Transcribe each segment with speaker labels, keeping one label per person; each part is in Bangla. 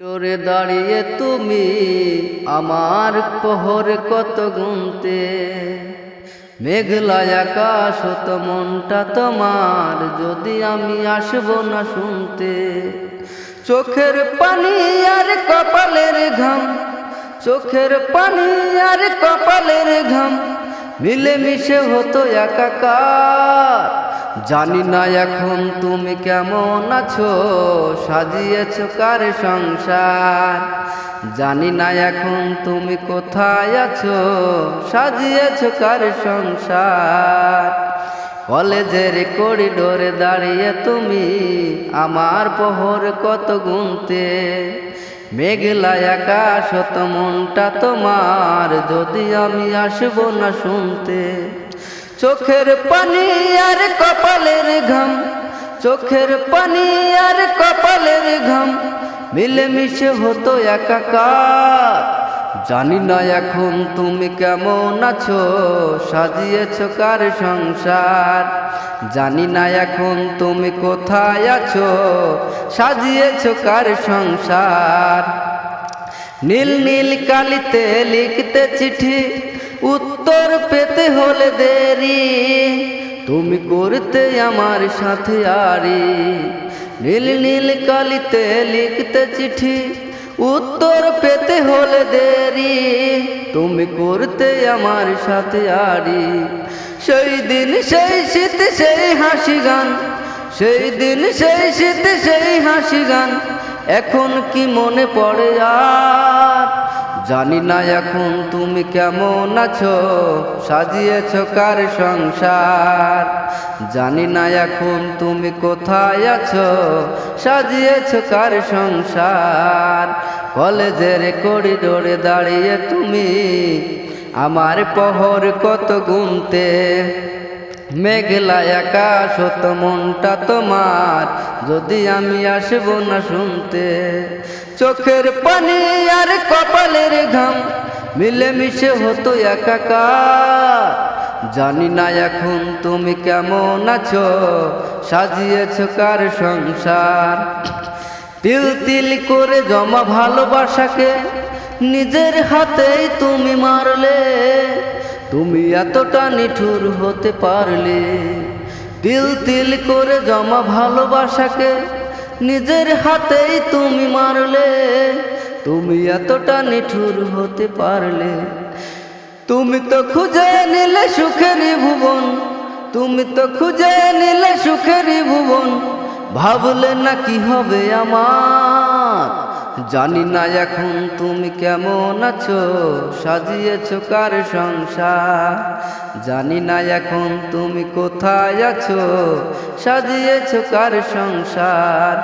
Speaker 1: ডোরে দাঁড়িয়ে তুমি আমার পহর কত গুনতে। মেঘলা আকাশ তো মনটা তোমার, যদি আমি আসব না শুনতে। চোখের পানি আর কপালের ঘাম, চোখের পানি আর কপালের ঘাম, মিলেমিশে হতো একাকার। জানি না এখন তুমি কেমন আছো, সাজিয়েছ কার সংসার? জানি না এখন তুমি কোথায় আছো, সাজিয়েছ কার সংসার? কলেজের করিডোরে দাঁড়িয়ে তুমি আমার পহর কত গুনতে? মেঘলা আকাশ মনটা তোমার, যদি আমি আসব না শুনতে। চোখের পানি আর কপালের ঘাম, চোখের পানি আর কপালের ঘাম, মিলেমিশে হতো একাকার। জানি না এখন তুমি কেমন আছো, সাজিয়েছ কার সংসার? জানি না এখন তুমি কোথায় আছো, সাজিয়েছ কার সংসার? নীল নীল কালিতে লিখতে চিঠি উত্তর পেতে হলে দেরি। তুমি করতে আমার সাথে আরি। নীল নীল কালিতে লিখতে চিঠি। উত্তর পেতে হলে দেরি। তুমি করতে আমার সাথে আরি। সেই দিন সেই শীত, সেই হাসি গান। সেই দিন সেই শীত, সেই হাসি গান। এখন কি মনে পড়ে আর? জানি না এখন তুমি কেমন আছো, সাজিয়েছ কার সংসার? জানি না এখন তুমি কোথায় আছো, সাজিয়েছ কার সংসার? কলেজের করিডোরে দাঁড়িয়ে তুমি আমার পহর কত গুনতে মেঘলা আকাশ হতো মনটা তোমার। যদি আমি আসব না শুনতে, চোখের পানি আর কপালের ঘাম, মিলেমিশে হতো একাকার। জানি না এখন তুমি কেমন আছো, সাজিয়েছ কার সংসার? তিল তিল করে জমা ভালোবাসাকে নিজের হাতেই তুমি মারলে। তুমি এতটা নিঠুর হতে পারলে, তিল তিল করে জমা ভালোবাসাকে নিজের হাতেই তুমি মারলে, তুমি এতটা নিঠুর হতে পারলে। তুমি তো খুঁজে নিলে সুখেরই ভুবন, তুমি তো খুঁজে নিলে সুখেরই ভুবন, ভাবলে না কি হবে আমার? জানি না এখন তুমি কেমন আছো, সাজিয়েছ কার সংসার? জানি না এখন তুমি কোথায় আছো, সাজিয়েছ কার সংসার?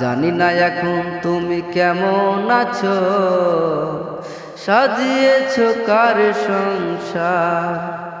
Speaker 1: জানি না এখন তুমি কেমন আছো, সাজিয়েছ কার সংসার?